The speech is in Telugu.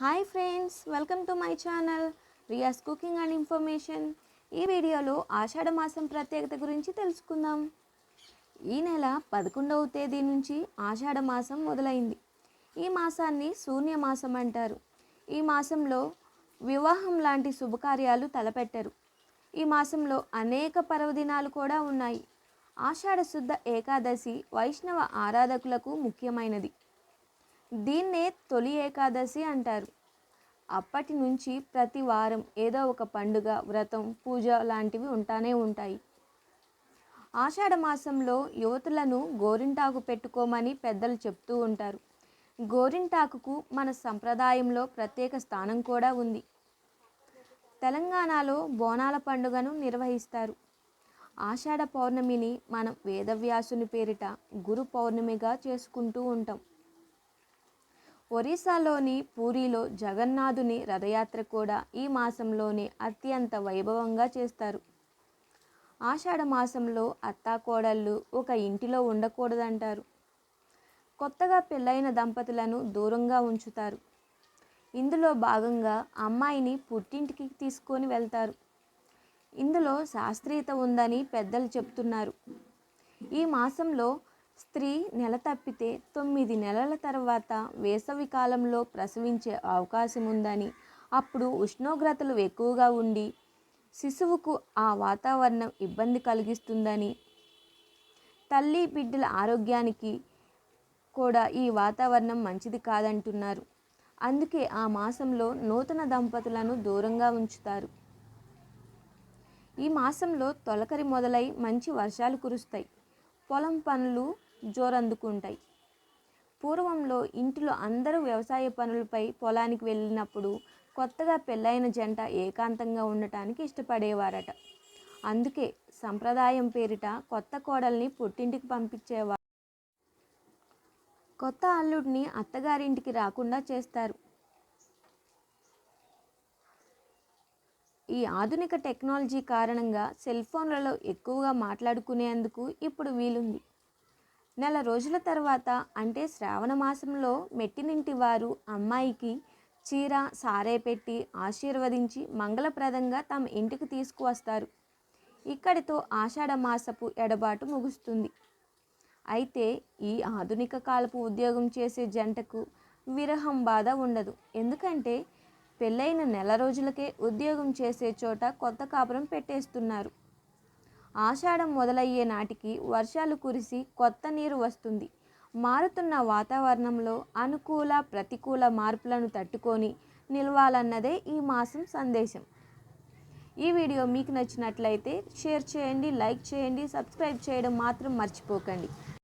Hi friends welcome to my channel Riya's cooking and information ఈ వీడియోలో ఆషాఢ మాసం ప్రత్యేకత గురించి తెలుసుకుందాం. ఈ నెల పదకొండవ తేదీ నుంచి ఆషాఢ మాసం మొదలైంది. ఈ మాసాన్ని శూన్య మాసం అంటారు. ఈ మాసంలో వివాహం లాంటి శుభకార్యాలు తలపెట్టరు. ఈ మాసంలో అనేక పర్వదినాలు కూడా ఉన్నాయి. ఆషాఢ శుద్ధ ఏకాదశి వైష్ణవ ఆరాధకులకు ముఖ్యమైనది. దీన్నే తొలి ఏకాదశి అంటారు. అప్పటి నుంచి ప్రతి వారం ఏదో ఒక పండుగ వ్రతం పూజ లాంటివి ఉంటానే ఉంటాయి. ఆషాఢ మాసంలో యువతులను గోరింటాకు పెట్టుకోమని పెద్దలు చెప్తూ ఉంటారు. గోరింటాకుకు మన సంప్రదాయంలో ప్రత్యేక స్థానం కూడా ఉంది. తెలంగాణలో బోనాల పండుగను నిర్వహిస్తారు. ఆషాఢ పౌర్ణమిని మనం వేదవ్యాసుని పేరిట గురు పౌర్ణమిగా చేసుకుంటూ ఉంటాం. ఒరిస్సాలోని పూరిలో జగన్నాథుని రథయాత్ర కూడా ఈ మాసంలోనే అత్యంత వైభవంగా చేస్తారు. ఆషాఢ మాసంలో అత్తాకోడళ్ళు ఒక ఇంటిలో ఉండకూడదంటారు. కొత్తగా పెళ్ళైన దంపతులను దూరంగా ఉంచుతారు. ఇందులో భాగంగా అమ్మాయిని పుట్టింటికి తీసుకొని వెళ్తారు. ఇందులో శాస్త్రీయత ఉందని పెద్దలు చెప్తున్నారు. ఈ మాసంలో స్త్రీ నెల తప్పితే తొమ్మిది నెలల తర్వాత వేసవి కాలంలో ప్రసవించే అవకాశం ఉందని అప్పుడు ఉష్ణోగ్రతలు ఎక్కువగా ఉండి శిశువుకు ఆ వాతావరణం ఇబ్బంది కలిగిస్తుందని తల్లి బిడ్డల ఆరోగ్యానికి కూడా ఈ వాతావరణం మంచిది కాదంటున్నారు. అందుకే ఆ మాసంలో నూతన దంపతులను దూరంగా ఉంచుతారు. ఈ మాసంలో తొలకరి మొదలై మంచి వర్షాలు కురుస్తాయి. పొలం పనులు జోరందుకుంటాయి. పూర్వంలో ఇంటిలో అందరూ వ్యవసాయ పనులపై పొలానికి వెళ్ళినప్పుడు కొత్తగా పెళ్ళైన జంట ఏకాంతంగా ఉండటానికి ఇష్టపడేవారట. అందుకే సంప్రదాయం పేరిట కొత్త కోడల్ని పుట్టింటికి పంపించేవారు. కొత్త అల్లుడిని అత్తగారింటికి రాకుండా చేస్తారు. ఈ ఆధునిక టెక్నాలజీ కారణంగా సెల్ ఫోన్లలో ఎక్కువగా మాట్లాడుకునేందుకు ఇప్పుడు వీలుంది. నెల రోజుల తర్వాత అంటే శ్రావణ మాసంలో మెట్టినింటి వారు అమ్మాయికి చీర సారే పెట్టి ఆశీర్వదించి మంగళప్రదంగా తమ ఇంటికి తీసుకువస్తారు. ఇక్కడితో ఆషాఢ మాసపు ఎడబాటు ముగుస్తుంది. అయితే ఈ ఆధునిక కాలపు ఉద్యోగం చేసే జంటకు విరహం బాధ ఉండదు. ఎందుకంటే పెళ్ళైన నెల రోజులకే ఉద్యోగం చేసే చోట కొత్త కాపురం పెట్టేస్తున్నారు. ఆషాఢం మొదలయ్యే నాటికి వర్షాలు కురిసి కొత్త నీరు వస్తుంది. మారుతున్న వాతావరణంలో అనుకూల ప్రతికూల మార్పులను తట్టుకొని నిలవాలన్నదే ఈ మాసం సందేశం. ఈ వీడియో మీకు నచ్చినట్లయితే షేర్ చేయండి లైక్ చేయండి సబ్స్క్రైబ్ చేయడం మాత్రం మర్చిపోకండి.